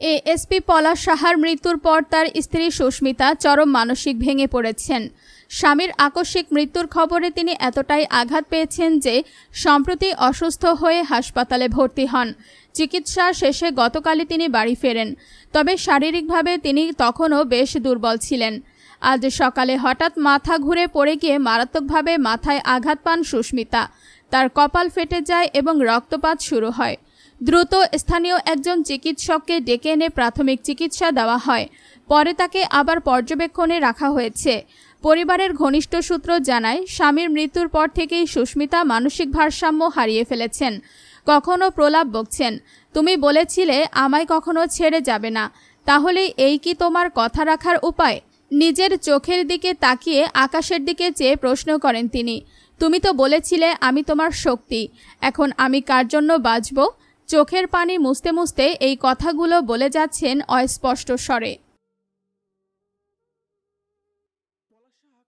ASP পলাশ সাহার মৃত্যুর পর তার স্ত্রী সুস্মিতা চরম মানসিক ভেঙে পড়েছেন। স্বামীর আকস্মিক মৃত্যুর খবরে তিনি এতটাই আঘাত পেয়েছেন যে, সম্প্রতি অসুস্থ হয়ে হাসপাতালে ভর্তি হন। চিকিৎসা শেষে গতকালই তিনি বাড়ি ফেরেন। তবে শারীরিকভাবে তিনি তখনও বেশ দুর্বল ছিলেন। আজ সকালে হঠাৎ মাথা ঘুরে পড়ে গিয়ে মারাত্মকভাবে মাথায় আঘাত পান সুস্মিতা। তার কপাল ফেটে যায় এবং রক্তপাত শুরু হয়। দ্রুত স্থানীয় একজন চিকিৎসককে ডেকে এনে প্রাথমিক চিকিৎসা দেওয়া হয়। পরে তাকে আবার পর্যবেক্ষণে রাখা হয়েছে। পরিবারের ঘনিষ্ঠ সূত্র জানায়, স্বামীর মৃত্যুর পর থেকেই সুস্মিতা মানসিক ভারসাম্য হারিয়ে ফেলেছেন। কখনো প্রলাপ বকছেন, তুমি বলেছিলে আমায় কখনো ছেড়ে যাবে না, তাহলে এই কি তোমার কথা রাখার উপায়? নিজের চোখের দিকে তাকিয়ে আকাশের দিকে চেয়ে প্রশ্ন করেন তিনি, তুমি তো বলেছিলে আমি তোমার শক্তি, এখন আমি কার জন্য বাঁচব? চোখের পানি মুছতে মুছতে এই কথাগুলো বলে যাচ্ছেন অস্পষ্ট স্বরে।